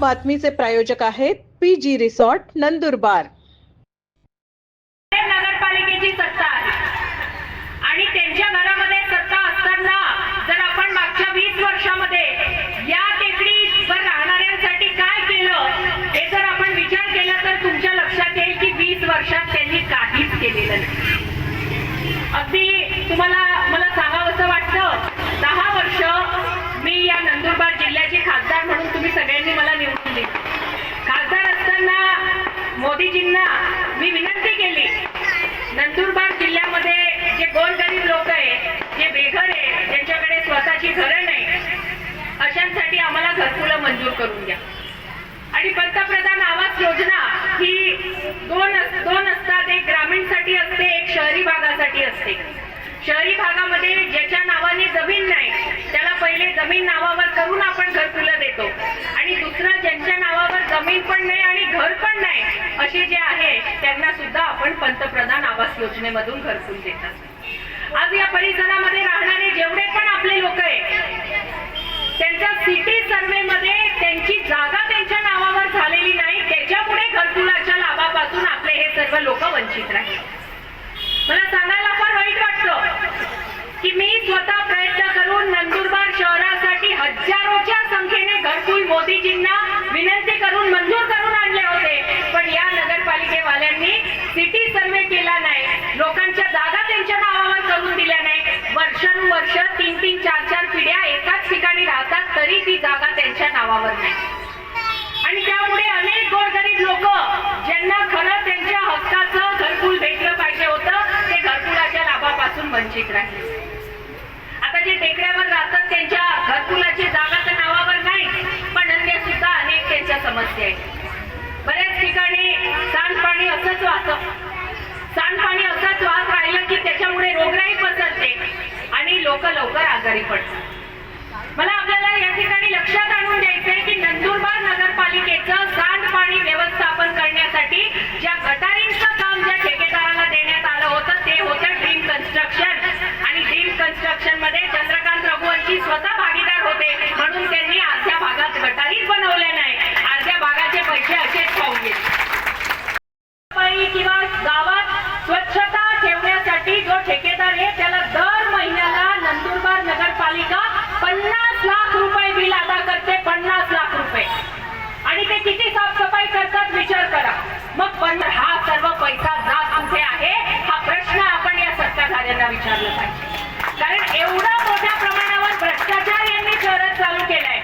बातमीचे प्रायोजक आहेत P G resort Nandurbar नगरपालिकेची सत्ता आली आणि त्यांच्या घरामध्ये सत्ता असताना जर आपण मागच्या वीस वर्षामध्ये या टेकडीवर राहणाऱ्यांसाठी काय केलं हे जर आपण विचार केला तर तुमच्या लक्षात येईल की वीस वर्षात त्यांनी काहीच केलेलं नाही अगदी तुम्हाला मला सांगावंसं वाटतं दहा वर्ष मी या नंदुरबार जिल्ह्याचे खासदार म्हणून तुम्ही सगळ्यांनी मला निवडून दिली खासदार असताना मोदीजींना मी विनंती केली नंदुरबार जिल्ह्यामध्ये जे गोरगरीब लोक आहे जे बेघर आहे ज्यांच्याकडे स्वतःची घरं नाही अशांसाठी आम्हाला घरकुलं मंजूर करून घ्या. आणि पंतप्रधान आवास योजना ही दोन दोन असतात. एक ग्रामीणसाठी असते एक शहरी भागासाठी असते. शहरी भागामध्ये ज्याच्या नावाने जमीन नाही त्याला पहिले जमीन नावावर करून आपण घरकुलं देतो. आणि दुसरं ज्यांच्या नावावर जमीन पण नाही आणि घर पण नाही असे जे आहे त्यांना सुद्धा आपण पंतप्रधान आवास योजनेमधून घरकुल देतात. आज या परिसरामध्ये राहणारे जेवढे पण आपले लोक आहे त्यांच्या सिटी सर्वे मध्ये त्यांची जागा त्यांच्या नावावर झालेली नाही त्याच्यामुळे घरकुलाच्या लाभापासून आपले हे सर्व लोक वंचित राहिले मला सांगायला फार वाईट वाटतं की मी स्वतः प्रयत्न करून नंदुरबार शहरासाठी हजारोच्या संख्येने घरकुल मोदीजींना विनंती करून मंजूर करून आणले होते. पण या नगरपालिकेवाल्यांनी सिटी सर्वे केला नाही. लोकांच्या जागा त्यांच्या नावावर करून दिल्या नाही. वर्षानुवर्ष तीन तीन चार चार पिढ्या एकाच ठिकाणी राहतात तरी ती जागा त्यांच्या नावावर नाही. आणि त्यामुळे अनेक गोरगरीब लोक ज्यांना खरं त्यांच्या हक्काचं घरकुल भेटलं पाहिजे होतं ते घरकुलाच्या लाभापासून वंचित राहिले आता जे टेकड्यावर राहतात त्यांच्या घरकुलाची जागा तर नावावर नाही पण अन्य सुद्धा अनेक त्यांच्या समस्या आहेत बऱ्याच ठिकाणी सांडपाणी असंच वाहतं सांडपाणी असंच वाहत राहिलं की त्याच्यामुळे रोगराई पसरते आणि लोक लवकर आजारी पडतात मला आपल्याला या ठिकाणी लक्षात आणून द्यायचंय की नंदुरबार नगरपालिकेचं सांडपाणी व्यवस्थापन करण्यासाठी ज्या गटारींचं काम ज्या ठेकेदाराला देण्यात आलं होतं ते होतं ड्रीम कन्स्ट्रक्शन आणि ड्रीम कन्स्ट्रक्शनमध्ये चंद्रकांत रघुवंशी स्वतः भागीदार होते. म्हणून त्यांनी अर्ध्या भागात गटारीच बनवल्या नाही. अर्ध्या भागाचे पैसे असेच पाहून घेतले. पण हा सर्व पैसा जात कुठे आहे? हा प्रश्न आपण या सत्ताधाऱ्यांना विचारला पाहिजे. कारण एवढा मोठ्या प्रमाणावर भ्रष्टाचार यांनी शहरात चालू केलाय.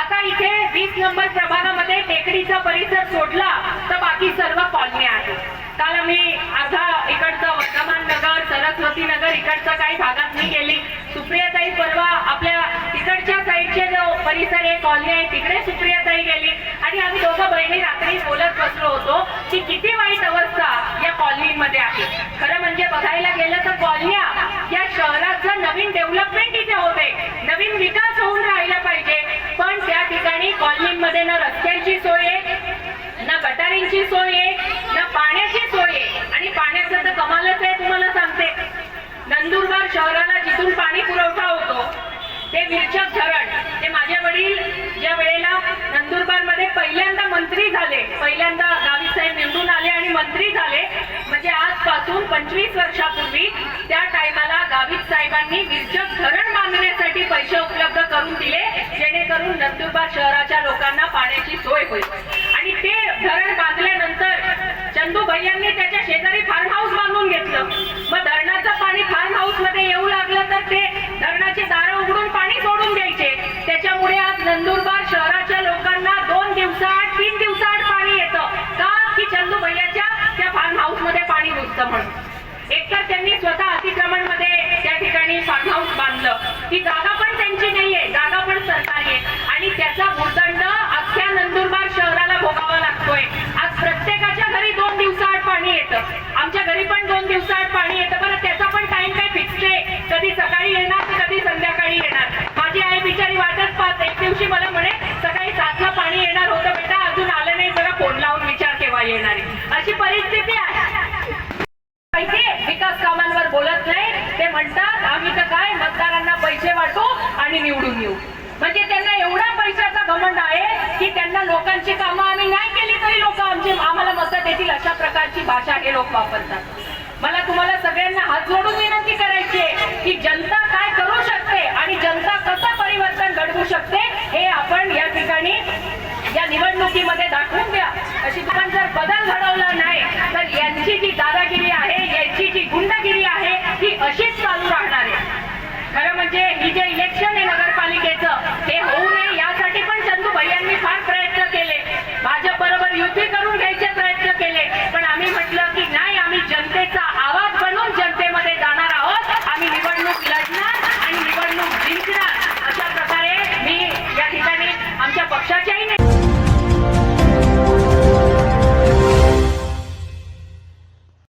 आता इथे वीस नंबर प्रभागामध्ये टेकडीचा परिसर सोडला तर बाकी सर्व कॉलनी आहेत. काल आम्ही अर्धा इकडचं वर्धमान नगर सरस्वती नगर इकडचं काही भागात मी गेली. सुप्रियाताई परवा आपल्या तिकडच्या साईडचे जो परिसर आहे कॉलनी आहे तिकडे सुप्रियाताई गेली. नवीन विकास होऊन राहिला पाहिजे. पण त्या ठिकाणी कॉलनीमध्ये ना रस्त्यांची सोय आहे ना गटारींची सोय आहे ना पाण्याची सोय आहे. आणि पाण्याचं तर कमालच आहे तुम्हाला सांगते. नंदुरबार शहराला जिथून पाणी पुरवठा होतो ते विरचक धरण. ते माझे वडील ज्या वेळेला नंदुरबारमध्ये पहिल्यांदा मंत्री झाले पहिल्यांदा गावी साहेब निवडून आले आणि मंत्री झाले आजपासून पंचवीस वर्षापूर्वी त्या टायमाला गावित साहेबांनी विरचक धरण बांधण्यासाठी पैसे उपलब्ध करून दिले जेणेकरून नंदुरबार शहराच्या लोकांना पाण्याची सोय होईल. आणि ते धरण बांधल्यानंतर चंदू भैयांनी त्याच्या शेजारी फार्म हाऊस बांधून घेतलं. मग धरणाचं पाणी फार्म हाऊसमध्ये येऊ लागलं तर ते धरणाचे दारं उघडून पाणी सोडून द्यायचे त्याच्यामुळे आज नंदुरबार शहराच्या लोकांना दोन दिवसाआड तीन दिवसाआड पाणी येतं का की चंदू भैयाच्या त्या फार्म हाऊसमध्ये पाणी घुसतं म्हणून एकतर त्यांनी स्वतः अतिक्रमणमध्ये त्या ठिकाणी फार्म हाऊस ही जागा पण त्यांची नाहीये जागा पण सरकारी आहे. आणि त्याचा भूदंड अख्ख्या नंदुरबार शहराला भोगावा लागतोय. आज प्रत्येकाच्या घरी दोन दिवसाआड पाणी येतं. आमच्या घरी पण दोन दिवसाआड पाणी येतं. बरं त्याचा पण टाइम काय फिक्स आहे? कधी सकाळी येणार तर कधी संध्याकाळी येणार? माझी आई बिचारी वाटत पाहत एक दिवशी मला म्हणे सकाळी सातला पाणी येणार होतं बेटा अजून आलं नाही जरा फोन लावून विचार केव्हा येणार आहे अशी परिस्थिती आहे पैसे विकास कामांवर बोलत नाही ते म्हणतात आम्ही तर काय मतदारांना पैसे वाटू आणि निवडून येऊ म्हणजे त्यांना एवढा पैशाचा घमंड आहे की त्यांना लोकांची कामं आम्ही नाही केली तरी लोक आमची आम्हाला मतं देतील अशा प्रकारची भाषा हे लोक वापरतात. मला तुम्हाला सगळ्यांना हात जोडून विनंती करायची आहे की जनता काय करू शकते आणि जनता कसं परिवर्तन घडवू शकते हे आपण या ठिकाणी या निवडणुकीमध्ये दाखवून द्या. अशी